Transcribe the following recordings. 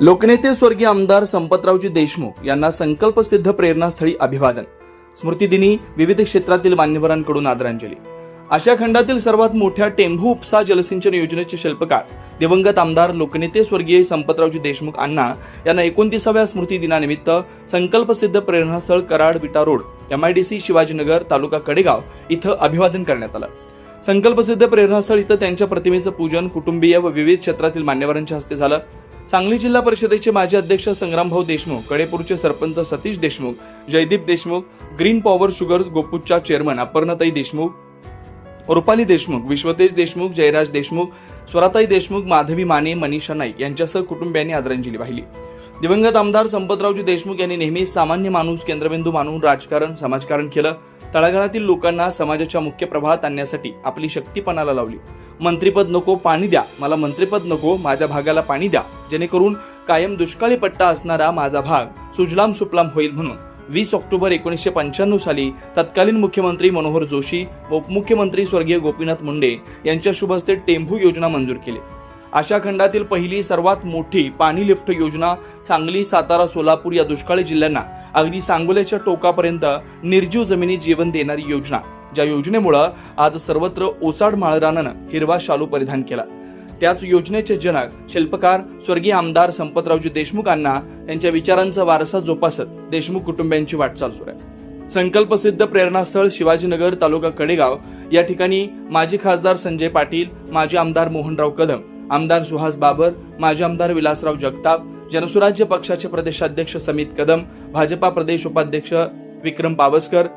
लोकनेते स्वर्गीय आमदार संपतरावजी देशमुख यांना संकल्पसिद्ध प्रेरणास्थळी अभिवादन. स्मृतिदिनी विविध क्षेत्रातील मान्यवरांकडून आदरांजली. आशिया खंडातील सर्वात मोठ्या टेंभू उपसा जलसिंचन योजनेचे शिल्पकार दिवंगत आमदार लोकनेते स्वर्गीय संपतरावजी देशमुख अण्णा यांना एकोणतीसाव्या स्मृती दिनानिमित्त संकल्पसिद्ध प्रेरणास्थळ कराड विटा रोड एमआयडीसी शिवाजीनगर तालुका कडेगाव इथं अभिवादन करण्यात आलं. संकल्पसिद्ध प्रेरणास्थळ इथं त्यांच्या प्रतिमेचं पूजन कुटुंबीय व विविध क्षेत्रातील मान्यवरांच्या हस्ते झालं. सांगली जिल्हा परिषदेचे माजी अध्यक्ष संग्रामभाऊ देशमुख कडेपूरचे sarpanch Satish Deshmukh Jaydeep Deshmukh Green Power Sugar गोपूच्या chairman Aparnatai Deshmukh Rupali Deshmukh Vishwatej Deshmukh Jayraj Deshmukh स्वराताई Deshmukh Madhavi Mane Manisha Naik यांच्यासह कुटुंबियांनी आदरांजली वाहिली. दिवंगत आमदार संपतरावजी देशमुख यांनी नेहमी सामान्य माणूस केंद्रबिंदू मानून राजकारण समाजकारण केलं. तळागाळातील लोकांना समाजाच्या मुख्य प्रवाहात आणण्यासाठी आपली शक्तीपणाला लावली. मंत्रीपद नको पाणी द्या. मला मंत्रीपद नको माझ्या भागाला पाणी द्या. जेणेकरून कायम दुष्काळी पट्टा असणारा माझा भाग सुजलाम सुपलाम होईल म्हणून. वीस ऑक्टोबर एकोणीसशे पंच्याण्णव साली तत्कालीन मुख्यमंत्री मनोहर जोशी व उपमुख्यमंत्री स्वर्गीय गोपीनाथ मुंडे यांच्या शुभ हस्ते टेंभू योजना मंजूर केली. आशा खंडातील पहिली सर्वात मोठी पाणी लिफ्ट योजना सांगली सातारा सोलापूर या दुष्काळी जिल्ह्यांना अगदी सांगोल्याच्या टोकापर्यंत निर्जीव जमिनी जीवन देणारी योजना. ज्या योजनेमुळं आज सर्वत्र ओसाड माळरानानं हिरवा शालू परिधान केला. त्याच योजनेचे जनक शिल्पकार स्वर्गीय आमदार संपतरावजी देशमुखांना त्यांच्या विचारांचा वारसा जोपासत देशमुख कुटुंबियांची वाटचाल सुरू आहे. संकल्पसिद्ध प्रेरणास्थळ शिवाजीनगर तालुका कडेगाव. या ठिकाणी माजी खासदार संजय पाटील माजी आमदार मोहनराव कदम आमदार सुहास बाबर माजी आमदार विलासराव जगताप जनसुराज्य पक्षाचे प्रदेशाध्यक्ष समित कदम भाजपा प्रदेश उपाध्यक्ष विक्रम पावसकर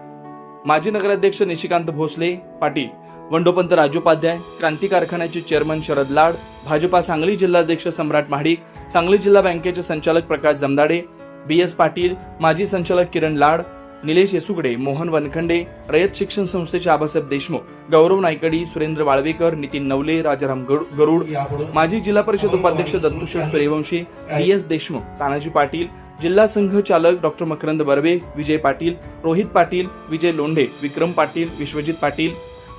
माजी नगराध्यक्ष निशिकांत भोसले पाटील वंडोपंत राजोपाध्याय क्रांती कारखान्याचे चेअरमन शरद लाड भाजपा सांगली जिल्हाध्यक्ष सम्राट महाडिक सांगली जिल्हा बँकेचे संचालक प्रकाश जमदाडे बी एस पाटील माजी संचालक किरण लाड निलेश येसुगडे मोहन वनखंडे रयत शिक्षण संस्थेचे आबासाहेब देशमुख गौरव नायकडी सुरेंद्र वाळवेकर नितीन नवले राजाराम गरु- गरुड माजी जिल्हा परिषद उपाध्यक्ष दत्तुशेठ सूर्यवंशी बी एस देशमुख तानाजी पाटील जिल्हा संघ चालक डॉक्टर मकरंद बर्वे विजय पाटील रोहित पाटील विजय लोंढे विक्रम पाटील विश्वजित पाटील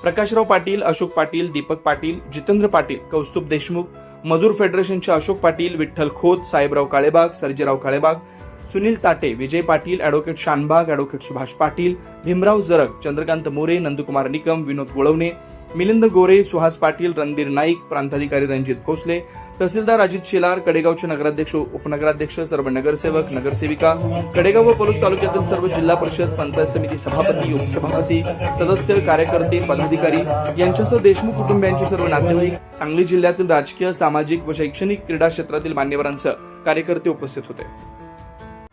प्रकाशराव पाटील अशोक पाटील दीपक पाटील जितेंद्र पाटील कौस्तुभ देशमुख मजूर फेडरेशनचे अशोक पाटील विठ्ठल खोत साहेबराव काळेबाग सर्जेराव काळेबाग सुनील ताटे विजय पाटील ॲडव्होकेट शानबाग ॲडव्होकेट सुभाष पाटील भीमराव जरग चंद्रकांत मोरे नंदकुमार निकम विनोद गोळवणे मिलिंद गोरे सुहास पाटील रणधीर नाईक प्रांताधिकारी रणजित भोसले तहसीलदार अजित शेलार कडेगावचे नगराध्यक्ष उपनगराध्यक्ष सर्व नगरसेवक नगरसेविका कडेगाव व पलूस तालुक्यातील सर्व जिल्हा परिषद पंचायत समिती सभापती उपसभापती सदस्य कार्यकर्ते पदाधिकारी यांच्यासह देशमुख कुटुंबियांचे सर्व नातेवाईक सांगली जिल्ह्यातील राजकीय सामाजिक व शैक्षणिक क्रीडा क्षेत्रातील मान्यवरांसह कार्यकर्ते उपस्थित होते.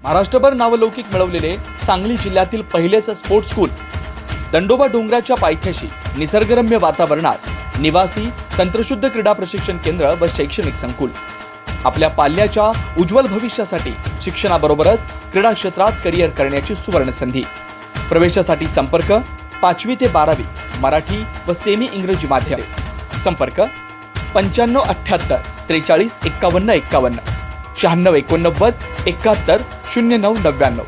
महाराष्ट्रभर नावलौकिक मिळवलेले सांगली जिल्ह्यातील पहिलेच स्पोर्ट्स स्कूल दंडोबा डोंगराच्या पायथ्याशी निसर्गरम्य वातावरणात निवासी तंत्रशुद्ध क्रीडा प्रशिक्षण केंद्र व शैक्षणिक संकुल. आपल्या पाल्याच्या उज्ज्वल भविष्यासाठी शिक्षणाबरोबरच क्रीडा क्षेत्रात करिअर करण्याची सुवर्ण संधी प्रवेशासाठी संपर्क पाचवी ते बारावी मराठी व सेमी इंग्रजी माध्यम. संपर्क पंच्याण्णव अठ्ठ्याहत्तर त्रेचाळीस एक्कावन्न एक्कावन्न शहाण्णव एकोणनव्वद एकाहत्तर शून्य नऊ नव्याण्णव.